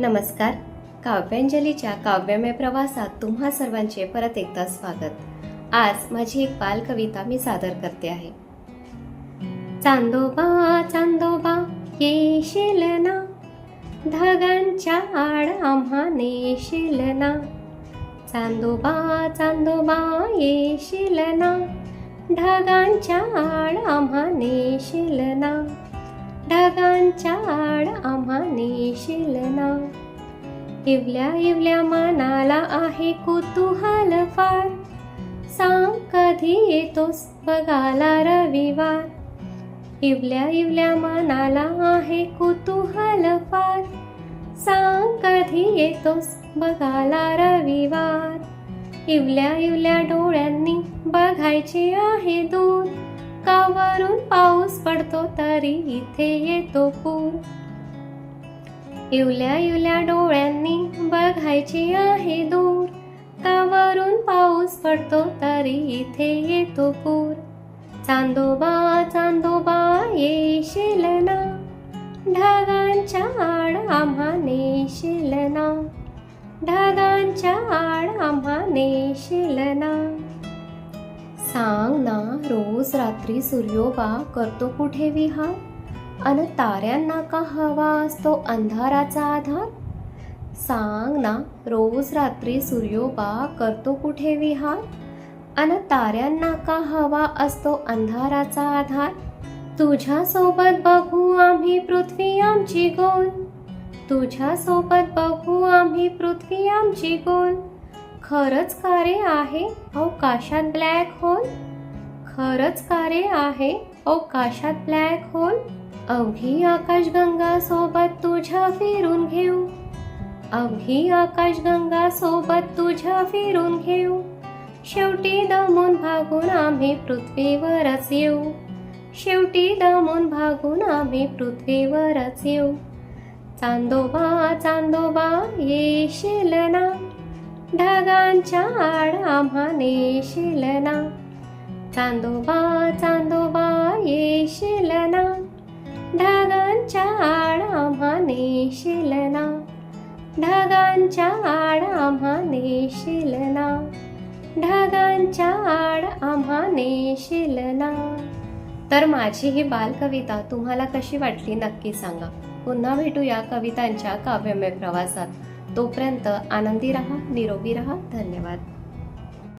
नमस्कार. काव्यांजलीच्या काव्यमय प्रवासात तुम्हा सर्वांचे परत एकदा स्वागत. आज माझी एक बालकविता मी सादर करते आहे. चांदोबा चांदोबा येशील ना. ढगांच्या आड आम्हा नेशील ना. चांदोबा चांदोबा येशील ना. ढगांच्या आड आम्हा नेशील ना. ढगांच्या आड आम्हा नेशील ना. इवल्या इवल्या मनाला आहे कुतूहल फार. सांग कधी येतोस बघाला रविवार. इवल्या इवल्या मनाला आहे कुतूहल फार. सांग कधी येतोस बघाला रविवार. इवल्या इवल्या डोळ्यांनी बघायचे आहे दूर. कावरून पाऊस पडतो तरी इथे येतो पूर. इवल्या इवल्या डोळ्यांनी बघायची आहे दूर. कावरून पाऊस पडतो तरी इथे येतो पूर. चांदोबा चांदोबा येशील ना. ढगांच्या आड आम्हा नेशील ना. ढगांच्या आड आम्हा नेशील ना. सांग ना रोज रात्री सूर्योबा करतो कुठे विहार? अन ताऱ्यांना का हवा असतो अंधाराचा आधार? सांग ना रोज रात्री सूर्योबा करतो कुठे विहार? अन ताऱ्यांना का हवा असतो अंधाराचा आधार? तुझ्यासोबत बघू आम्ही पृथ्वी आमची गोल. तुझ्यासोबत बघू आम्ही पृथ्वी आमची गोल. खरंच कारे आहे. अवकाशात ब्लॅक होल खरंच कारे आहे. अवकाशात ब्लॅक होल अवघी आकाशगंगा सोबत तुझ्या फिरून घेऊ. अवघी आकाशगंगा सोबत तुझ्या फिरून घेऊ. शेवटी दमून भागून आम्ही पृथ्वीवरच येऊ. शेवटी दमून भागून आम्ही पृथ्वीवरच येऊ. चांदोबा चांदोबा येशील ना? ढगांच्या आड आम्हा ना. चांदोबा चांदोबा येशील ना. ढगांच्या आड आम्हा ना. ढगांच्या आड आम्हा ना. ढगांच्या आड आम्हा शिलना ना. तर माझी ही बालकविता तुम्हाला कशी वाटली नक्की सांगा. पुन्हा भेटूया कवितांच्या काव्यमय प्रवासात. तोपर्यंत आनंदी रहा निरोगी रहा. धन्यवाद.